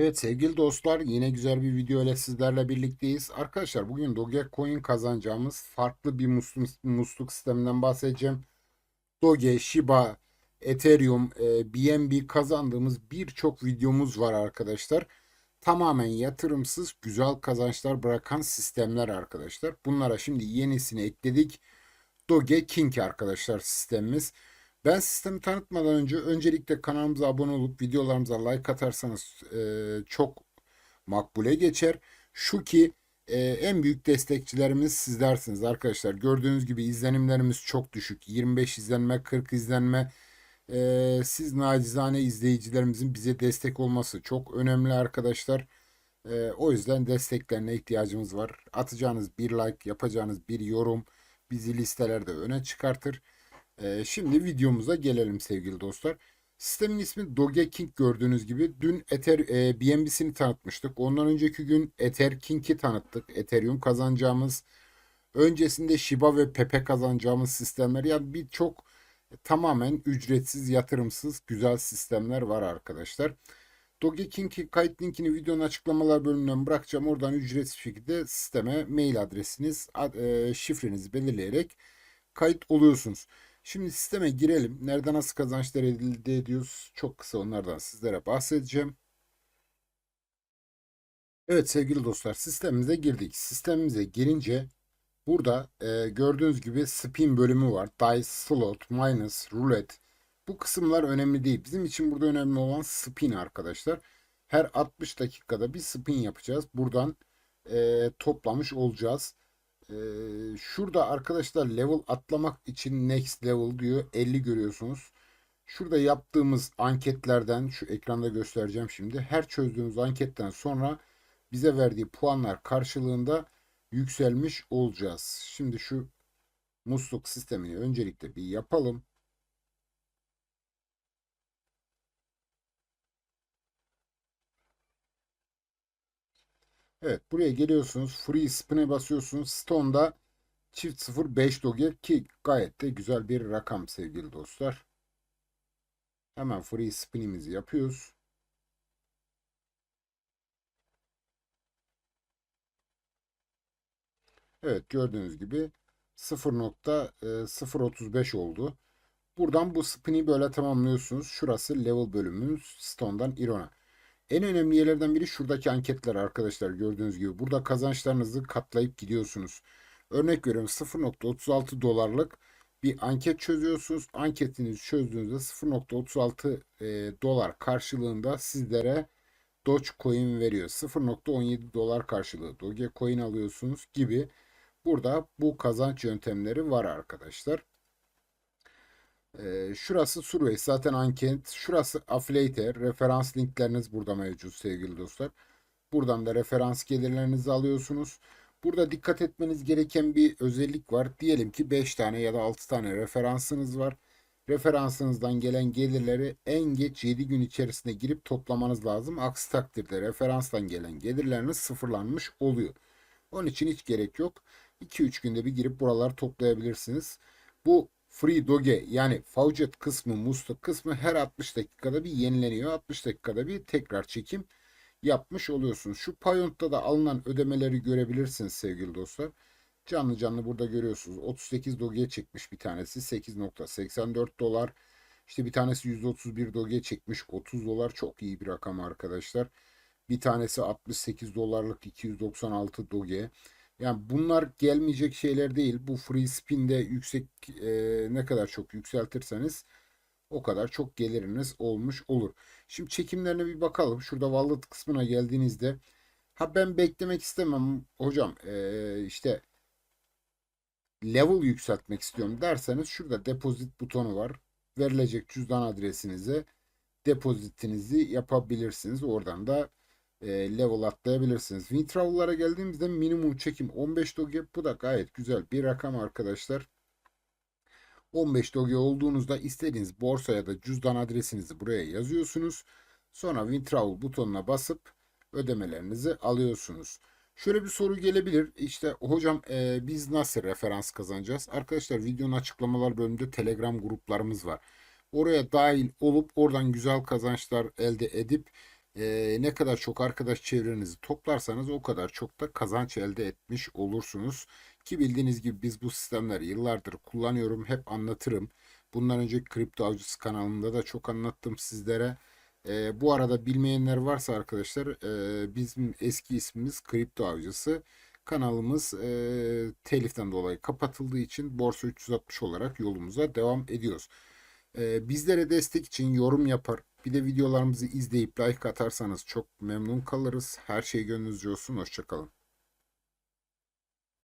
Evet sevgili dostlar yine güzel bir video ile sizlerle birlikteyiz. Arkadaşlar bugün Dogecoin kazanacağımız farklı bir musluk, sisteminden bahsedeceğim. Doge, Shiba, Ethereum, e, BNB kazandığımız birçok videomuz var arkadaşlar. Tamamen yatırımsız güzel kazançlar bırakan sistemler arkadaşlar. Bunlara şimdi yenisini ekledik. Doge King arkadaşlar sistemimiz. Ben sistemi tanıtmadan önce öncelikle kanalımıza abone olup videolarımıza like atarsanız e, çok makbule geçer. Şu ki e, en büyük destekçilerimiz sizlersiniz arkadaşlar. Gördüğünüz gibi izlenimlerimiz çok düşük. 25 izlenme, 40 izlenme. E, siz nacizane izleyicilerimizin bize destek olması çok önemli arkadaşlar. E, o yüzden desteklerine ihtiyacımız var. Atacağınız bir like, yapacağınız bir yorum bizi listelerde öne çıkartır. Ee, şimdi videomuza gelelim sevgili dostlar. Sistemin ismi Dogeking gördüğünüz gibi. Dün Ether e, BNB'sini tanıtmıştık. Ondan önceki gün Ether King'i tanıttık. Ethereum kazanacağımız, öncesinde Shiba ve Pepe kazanacağımız sistemler. Yani birçok e, tamamen ücretsiz, yatırımsız güzel sistemler var arkadaşlar. Dogeking'i kayıt linkini videonun açıklamalar bölümünden bırakacağım. Oradan ücretsiz şekilde sisteme mail adresiniz, ad, e, şifrenizi belirleyerek kayıt oluyorsunuz. Şimdi sisteme girelim. Nerede nasıl kazançlar elde ediyoruz? Çok kısa onlardan sizlere bahsedeceğim. Evet sevgili dostlar sistemimize girdik. Sistemimize girince burada e, gördüğünüz gibi spin bölümü var. Dice, slot, minus, roulette. Bu kısımlar önemli değil. Bizim için burada önemli olan spin arkadaşlar. Her 60 dakikada bir spin yapacağız. Buradan e, toplamış olacağız. Ee, şurada arkadaşlar level atlamak için next level diyor 50 görüyorsunuz. Şurada yaptığımız anketlerden şu ekranda göstereceğim şimdi. Her çözdüğümüz anketten sonra bize verdiği puanlar karşılığında yükselmiş olacağız. Şimdi şu musluk sistemini öncelikle bir yapalım. Evet buraya geliyorsunuz. Free spin'e basıyorsunuz. Stone'da çift 0 5 doge ki gayet de güzel bir rakam sevgili dostlar. Hemen free spin'imizi yapıyoruz. Evet gördüğünüz gibi 0.035 oldu. Buradan bu spin'i böyle tamamlıyorsunuz. Şurası level bölümümüz Stone'dan Iron'a. En önemli yerlerden biri şuradaki anketler arkadaşlar gördüğünüz gibi. Burada kazançlarınızı katlayıp gidiyorsunuz. Örnek veriyorum 0.36 dolarlık bir anket çözüyorsunuz. Anketinizi çözdüğünüzde 0.36 e, dolar karşılığında sizlere Dogecoin veriyor. 0.17 dolar karşılığı Dogecoin alıyorsunuz gibi. Burada bu kazanç yöntemleri var arkadaşlar. Şurası Survey zaten anket. Şurası Affiliate. Referans linkleriniz burada mevcut sevgili dostlar. Buradan da referans gelirlerinizi alıyorsunuz. Burada dikkat etmeniz gereken bir özellik var. Diyelim ki 5 tane ya da 6 tane referansınız var. Referansınızdan gelen gelirleri en geç 7 gün içerisinde girip toplamanız lazım. Aksi takdirde referanstan gelen gelirleriniz sıfırlanmış oluyor. Onun için hiç gerek yok. 2-3 günde bir girip buraları toplayabilirsiniz. Bu Free Doge yani faucet kısmı, musluk kısmı her 60 dakikada bir yenileniyor. 60 dakikada bir tekrar çekim yapmış oluyorsunuz. Şu Payon'da da alınan ödemeleri görebilirsiniz sevgili dostlar. Canlı canlı burada görüyorsunuz. 38 Doge'ye çekmiş bir tanesi 8.84 dolar. İşte bir tanesi 131 Doge'ye çekmiş 30 dolar. Çok iyi bir rakam arkadaşlar. Bir tanesi 68 dolarlık 296 Doge. Yani bunlar gelmeyecek şeyler değil. Bu free spin'de yüksek e, ne kadar çok yükseltirseniz o kadar çok geliriniz olmuş olur. Şimdi çekimlerine bir bakalım. Şurada wallet kısmına geldiğinizde ha ben beklemek istemem hocam e, işte level yükseltmek istiyorum derseniz şurada depozit butonu var. Verilecek cüzdan adresinize depozitinizi yapabilirsiniz. Oradan da e, level atlayabilirsiniz. Win geldiğimizde minimum çekim 15 doge. Bu da gayet güzel bir rakam arkadaşlar. 15 doge olduğunuzda istediğiniz borsa ya da cüzdan adresinizi buraya yazıyorsunuz. Sonra Win butonuna basıp ödemelerinizi alıyorsunuz. Şöyle bir soru gelebilir. İşte hocam e, biz nasıl referans kazanacağız? Arkadaşlar videonun açıklamalar bölümünde Telegram gruplarımız var. Oraya dahil olup oradan güzel kazançlar elde edip Ee, ne kadar çok arkadaş çevrenizi toplarsanız o kadar çok da kazanç elde etmiş olursunuz. Ki bildiğiniz gibi biz bu sistemleri yıllardır kullanıyorum. Hep anlatırım. Bundan önceki Kripto Avcısı kanalında da çok anlattım sizlere. Ee, bu arada bilmeyenler varsa arkadaşlar e, bizim eski ismimiz Kripto Avcısı. Kanalımız e, teliften dolayı kapatıldığı için Borsa 360 olarak yolumuza devam ediyoruz. E, bizlere destek için yorum yapar. Bir de videolarımızı izleyip like atarsanız çok memnun kalırız. Her şey gönlünüzce olsun. Hoşçakalın.